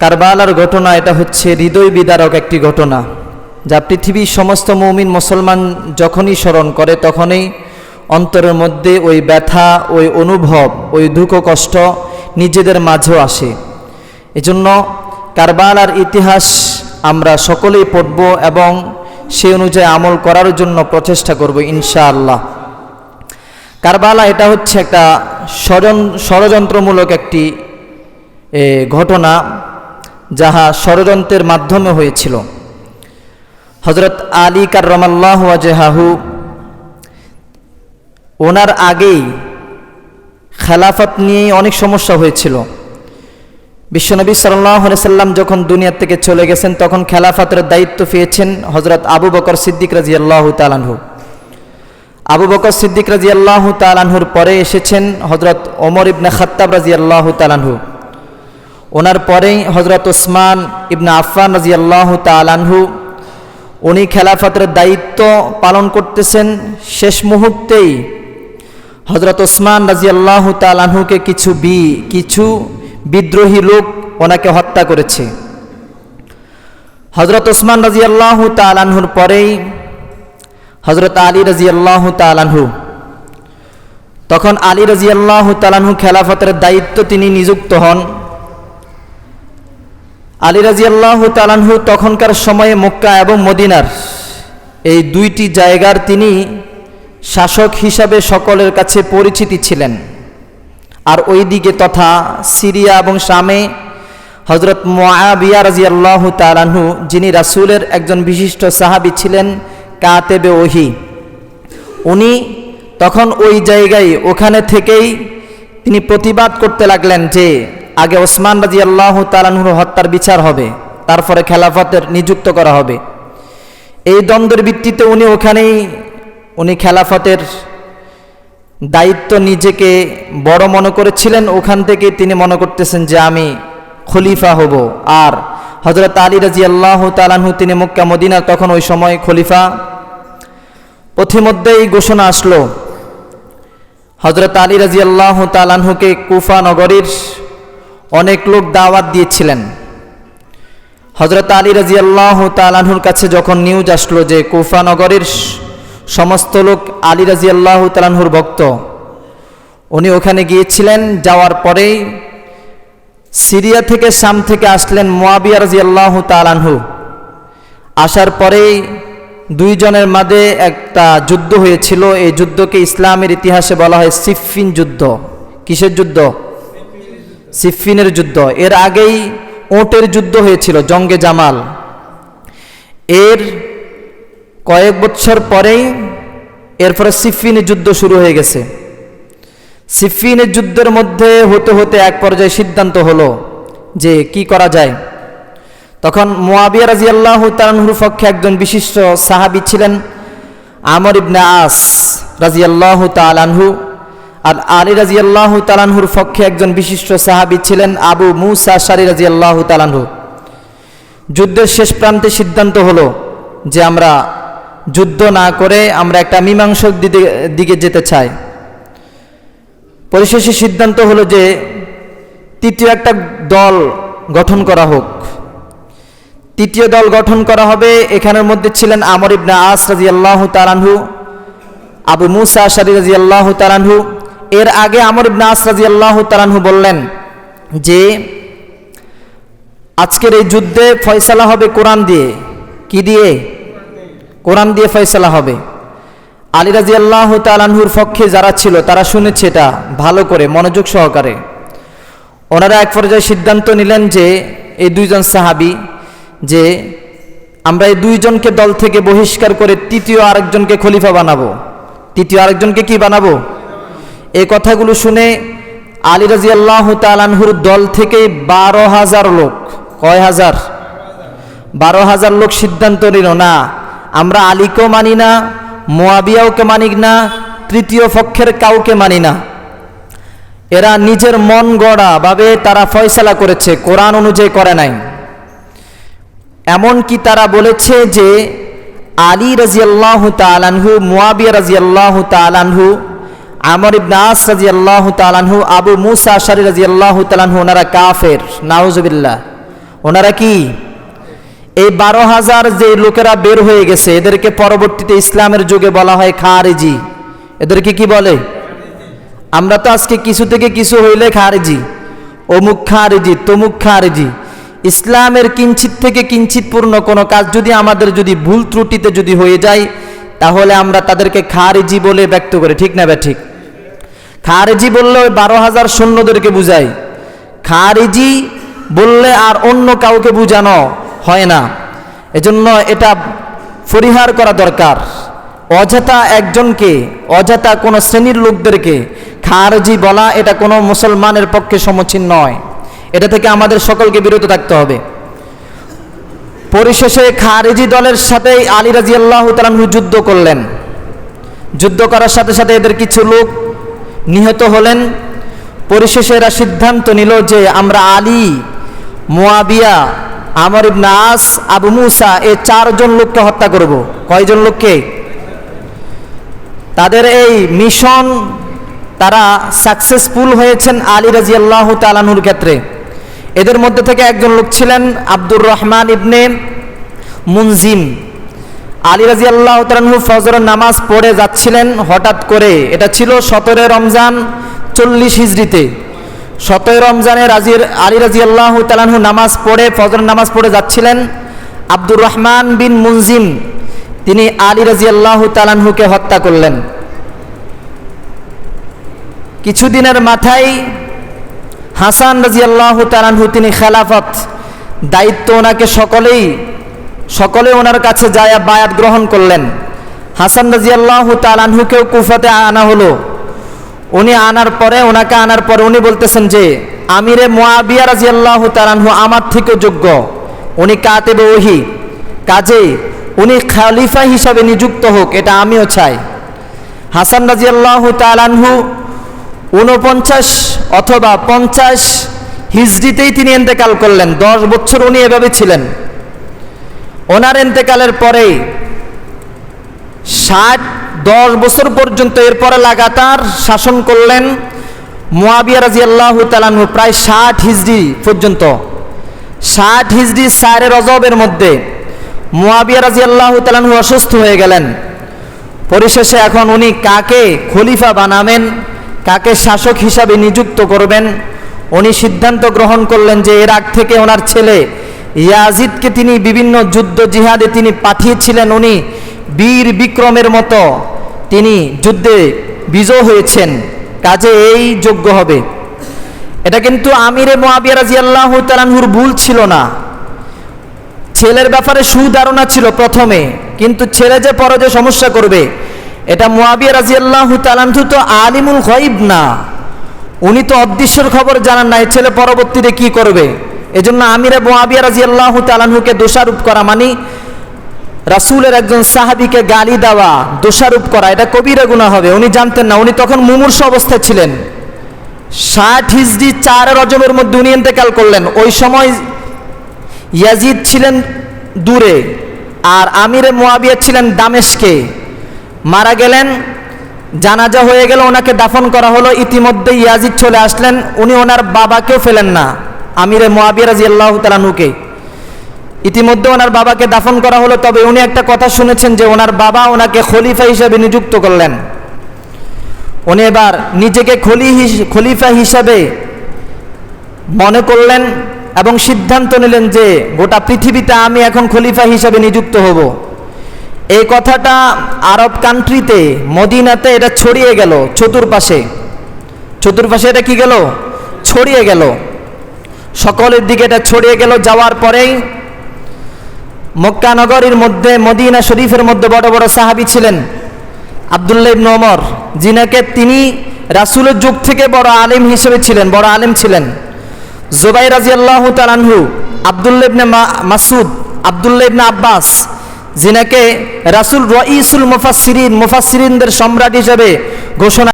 কারবালার ঘটনা, এটা হচ্ছে হৃদয় বিদারক একটি ঘটনা, যা পৃথিবীর সমস্ত মৌমিন মুসলমান যখনই স্মরণ করে, তখনই অন্তরের মধ্যে ওই ব্যথা, ওই অনুভব, ওই দুঃখ, কষ্ট নিজেদের মাঝেও আসে। এজন্য কারবালার ইতিহাস আমরা সকলেই পড়ব এবং সে অনুযায়ী আমল করার জন্য প্রচেষ্টা করব, ইনশাআল্লাহ। কারবালা, এটা হচ্ছে একটা ষড়যন্ত্রমূলক একটি ঘটনা। যাহা ষড়যন্ত্রের মাধ্যমে হয়েছিল। হজরত আলী কার্রমাল্লাহ ওয়াজেহাহু ওনার আগেই খেলাফত নিয়ে অনেক সমস্যা হয়েছিল। বিশ্বনবী সাল্লাহ সাল্লাম যখন দুনিয়ার থেকে চলে গেছেন, তখন খেলাফতের দায়িত্ব পেয়েছেন হজরত আবু বকর সিদ্দিক রাজি আল্লাহ তালানহু আবু বকর সিদ্দিক রাজি আল্লাহ তালানহুর পরে এসেছেন হজরত ওমর ইবনে খত্তাব রাজি আল্লাহ তালানহু ওনার পরেই হজরত ওসমান ইবনে আফফান রাজি আল্লাহ তালানহু উনি খেলাফতের দায়িত্ব পালন করতেছেন। শেষ মুহূর্তেই হজরত ওসমান রাজি আল্লাহ তালানহুকে কিছু বি, কিছু বিদ্রোহী লোক ওনাকে হত্যা করেছে। হজরত ওসমান রাজি আল্লাহ তালানহুর পরেই হজরত আলী রাজি আল্লাহ তালানহু তখন আলী রাজি আল্লাহ তালানহু খেলাফতের দায়িত্ব তিনি নিযুক্ত হন। আলী রাজি আল্লাহ তালানহু তখনকার সময়ে মক্কা এবং মদিনার এই দুইটি জায়গার তিনি শাসক হিসাবে সকলের কাছে পরিচিতি ছিলেন। আর ওই দিকে তথা সিরিয়া এবং শামে হজরত মোয়াবিয়া রাজি আল্লাহ তালানহু যিনি রাসুলের একজন বিশিষ্ট সাহাবি ছিলেন, কাতেবে ওহি। উনি তখন ওই জায়গায়, ওখানে থেকেই তিনি প্রতিবাদ করতে লাগলেন যে আগে ওসমান রাজি আল্লাহ তালানহুর হত্যার বিচার হবে, তারপরে খেলাফতের নিযুক্ত করা হবে। এই দ্বন্দ্বের ভিত্তিতে উনি ওখানেই, উনি খেলাফতের দায়িত্ব নিজেকে বড় মনে করেছিলেন। ওখান থেকে তিনি মনে করতেছেন যে আমি খলিফা হব। আর হজরত আলী রাজি আল্লাহ তালানহু তিনি মক্কা, মদিনা, তখন ওই সময় খলিফা পথিমধ্যেই ঘোষণা আসলো। হজরত আলী রাজি আল্লাহ তালানহুকে কুফা নগরীর অনেক লোক দাওয়াত দিয়েছিলেন। হজরত আলী রাজি আল্লাহ তালানহুর কাছে যখন নিউজ আসলো যে কুফা নগরীর সমস্ত লোক আলী রাজি আল্লাহ তালানহুর ভক্ত, উনি ওখানে গিয়েছিলেন, যাওয়ার পরেই সিরিয়া থেকে শাম থেকে আসলেন মোয়াবিয়া রাজি আল্লাহ তালানহু আসার পরেই দুইজনের মাঝে একটা যুদ্ধ হয়েছিল, এই যুদ্ধকে ইসলামের ইতিহাসে বলা হয় সিফিন যুদ্ধ। কিসের যুদ্ধ? সিফিনের যুদ্ধ। এর আগেই ওটের যুদ্ধ হয়েছিল, জঙ্গে জামাল। এর কয়েক বছর পরেই এরপরে সিফিনের যুদ্ধ শুরু হয়ে গেছে। সিফিনের যুদ্ধের মধ্যে হতে হতে এক পর্যায়ে সিদ্ধান্ত হলো যে কি করা যায়। তখন মোয়াবিয়া রাজি আল্লাহ পক্ষে একজন বিশিষ্ট সাহাবি ছিলেন আমর ইবনে আস রাজি আল্লাহ তালানহু আর আলী রাজি আল্লাহ তালানহুর পক্ষে একজন বিশিষ্ট সাহাবি ছিলেন আবু মুসা সারি রাজি আল্লাহ তালানহু যুদ্ধের শেষ প্রান্তে সিদ্ধান্ত হলো যে আমরা যুদ্ধ না করে আমরা একটা মীমাংসক দিকে যেতে চাই। পরিশেষে সিদ্ধান্ত হলো যে তৃতীয় একটা দল গঠন করা হোক। তৃতীয় দল গঠন করা হবে, এখানের মধ্যে ছিলেন আমর ইবনা আস রাজি আল্লাহ তালানহু আবু মুসা আশারি রাজি আল্লাহ তালানহু এর আগে আমর ইবনা আস রাজি আল্লাহ তালানহু বললেন যে, আজকের এই যুদ্ধে ফয়সালা হবে কোরআন দিয়ে। কি দিয়ে? কোরআন দিয়ে ফয়সালা হবে। আলী রাজি আল্লাহ তালানহুর পক্ষে যারা ছিল, তারা শুনেছে এটা ভালো করে, মনোযোগ সহকারে। ওনারা এক পর্যায়ে সিদ্ধান্ত নিলেন যে, এই দুইজন সাহাবি, যে আমরা এই দুইজনকে দল থেকে বহিষ্কার করে তৃতীয় আরেকজনকে খলিফা বানাবো। তৃতীয় আরেকজনকে কি বানাবো? এই কথাগুলো শুনে আলী রাজি আল্লাহ তালানহুর দল থেকে বারো হাজার লোক, কয় হাজার? বারো হাজার লোক সিদ্ধান্ত নিল, না, আমরা আলীকেও মানি না মোয়াবিয়াওকে মানি না, তৃতীয় পক্ষের কাউকে মানি না। এরা নিজের মন গড়া ভাবে তারা ফয়সালা করেছে, কোরআন অনুযায়ী করে নাই। এমনকি তারা বলেছে যে, আলী রাজিয়াল্লাহ তালানহু মোয়াবিয়া রাজিয়াল্লাহ তালানহু আমর ইবনে আস রাজিয়াল্লাহ তালানহু আবু মুসা আশারি রাজিয়াল্লাহ তালানহু ওনারা কাফের। নাউজুবিল্লাহ। ওনারা কি? এই বারো হাজার যে লোকেরা বের হয়ে গেছে, এদেরকে পরবর্তীতে ইসলামের যুগে বলা হয় খারেজি। এদেরকে কি বলে? আমরা তো আজকে কিছু থেকে কিছু হইলে খারেজি। অমুক খারেজি, তমুক খারেজি। ইসলামের কিঞ্চিত থেকে কিঞ্চিত পূর্ণ কোনো কাজ যদি আমাদের যদি ভুল ত্রুটিতে যদি হয়ে যায়, তাহলে আমরা তাদেরকে খারেজি বলে ব্যক্ত করি। ঠিক না ব্যা ঠিক? খারেজি বললে ওই বারো হাজার সৈন্যদেরকে বুঝায় খারেজি বললে আর অন্য কাউকে বুঝানো হয় না। এজন্য এটা পরিহার করা দরকার। অযথা একজনকে, অযথা কোনো শ্রেণির লোকদেরকে খারজি বলা এটা কোনো মুসলমানের পক্ষে সমীচীন নয়। এটা থেকে আমাদের সকলকে বিরত থাকতে হবে। পরিশেষে খারেজি দলের সাথে আলী রাজি আল্লাহ তালাহু যুদ্ধ করলেন। যুদ্ধ করার সাথে সাথে এদের কিছু লোক নিহত হলেন। পরিশেষে এরা সিদ্ধান্ত নিল যে আমরা আলী, মোয়াবিয়া, আমর ইবনা আস, আবু মুসা এ চারজন লোককে হত্যা করব। কয়জন লোককে? তাদের এই মিশন তারা সাকসেসফুল হয়েছেন আলী রাজি আল্লাহ তালানুর ক্ষেত্রে। এদের মধ্যে থেকে একজন লোক ছিলেন আব্দুর রহমান ইবনে মুনজিম। আলী রাজি আল্লাহ তালানহু ফজরের নামাজ পড়ে যাচ্ছিলেন হঠাৎ করে। এটা ছিল সতেরো রমজান চল্লিশ হিজড়িতে। সতেরো রমজানে রাজির আলী রাজি আল্লাহ তালানহু নামাজ পড়ে ফজর নামাজ পড়ে যাচ্ছিলেন আব্দুর রহমান বিন মুনজিম। তিনি আলী রাজি আল্লাহ তালানহুকে হত্যা করলেন। কিছুদিনের মাথায় হাসান রাজি আল্লাহ তালানহু তিনি খেলাফত, দায়িত্ব ওনাকে সকলেই সকলে ওনার কাছে যায় বায়াত গ্রহণ করলেন। হাসান রাজি আল্লাহ তালানহুকেও কুফাতে আনা হলো। উনি আনার পরে, ওনাকে আনার পরে উনি বলতেছেন যে, আমিরে মোয়াবিয়া রাজি আল্লাহ তালানহু আমার থেকেও যোগ্য। উনি কাতেবে ওহি। কাজে উনি খালিফা হিসাবে নিযুক্ত হোক, এটা আমিও চাই। হাসান রাজি আল্লাহ তালানহু উনপঞ্চাশ অথবা পঞ্চাশ হিজড়িতেই তিনি এন্তেকাল করলেন। দশ বছর উনি এভাবে ছিলেন। ওনার এন্তেকালের পরে ষাট, দশ বছর পর্যন্ত এরপরে লাগাতার শাসন করলেন মোয়াবিয়া রাজি আল্লাহ তালানহু প্রায় ষাট হিজড়ি পর্যন্ত। ষাট হিজড়ি সারে রজবের মধ্যে মোয়াবিয়া রাজি আল্লাহ তালানহু অসুস্থ হয়ে গেলেন। পরিশেষে এখন উনি কাকে খলিফা বানাবেন, কাকে শাসক হিসাবে নিযুক্ত করবেন, উনি সিদ্ধান্ত গ্রহণ করলেন যে এর আগ থেকে ওনার ছেলে ইয়াজিদকে তিনি বিভিন্ন যুদ্ধ জিহাদে তিনি পাঠিয়েছিলেন। উনি বীর বিক্রমের মতো তিনি যুদ্ধে বিজয় হয়েছেন। কাজে এই যোগ্য হবে। এটা কিন্তু আমিরে মোয়াবিয়া রাজি আল্লাহ ভুল ছিল না। ছেলের ব্যাপারে সুধারণা ছিল প্রথমে, কিন্তু ছেলে যে পরে যে সমস্যা করবে, এটা মোয়াবিয়া রাজি আল্লাহ তালানহু তো আলিমুল গইব না। উনি তো অদৃশ্যের খবর জানান না এই ছেলে পরবর্তীতে কি করবে? এজন্য আমিরে মোয়াবিয়া রাজি আল্লাহ তালানহুকে দোষারোপ করা মানে রাসুলের একজন সাহাবিকে গালি দেওয়া, দোষারোপ করা, এটা কবিরা গুণা হবে, উনি জানতেন না, উনি তখন মুমূর্ষ অবস্থায় ছিলেন। ষাট হিজড়ি চার রজমের মধ্যে উনি ইন্তেকাল করলেন, ওই সময় ইয়াজিদ ছিলেন দূরে, আর আমিরে মোয়াবিয়া ছিলেন দামেশকে। মারা গেলেন, জানাজা হয়ে গেল, ওনাকে দাফন করা হলো ইতিমধ্যে ইয়াজিদ চলে আসলেন, উনি ওনার বাবাকেও ফেলেন না। আমিরে মোয়াবিয়া রাজি আল্লাহ তালানুকে ইতিমধ্যে ওনার বাবাকে দাফন করা হলো, তবে উনি একটা কথা শুনেছেন যে ওনার বাবা ওনাকে খলিফা হিসাবে নিযুক্ত করলেন। উনি এবার নিজেকে খলি খলিফা হিসাবে মনে করলেন এবং সিদ্ধান্ত নিলেন যে গোটা পৃথিবীতে আমি এখন খলিফা হিসাবে নিযুক্ত হব। এই কথাটা আরব কান্ট্রিতে, মদিনাতে এটা ছড়িয়ে গেল চতুর্পাশে। চতুর্পাশে এটা কি গেল? ছড়িয়ে গেল। সকলের দিকে এটা ছড়িয়ে গেল, যাওয়ার পরেই মক্কা নগরীর মধ্যে, মদিনা শরীফের মধ্যে বড় বড় সাহাবি ছিলেন আবদুল্লাহ ইবনে ওমর, যিনাকে তিনি রাসূলের যুগ থেকে বড় আলেম হিসেবে ছিলেন, বড় আলেম ছিলেন। জোবাই রাজি আল্লাহ তালানহু আবদুল্লাহ ইবনে মাসুদ আবদুল্লাহ ইবনে আব্বাস, যিনাকে রাসূল রঈসুল মুফাসসিরিন, মুফাসসিরিনদের সম্রাট হিসেবে ঘোষণা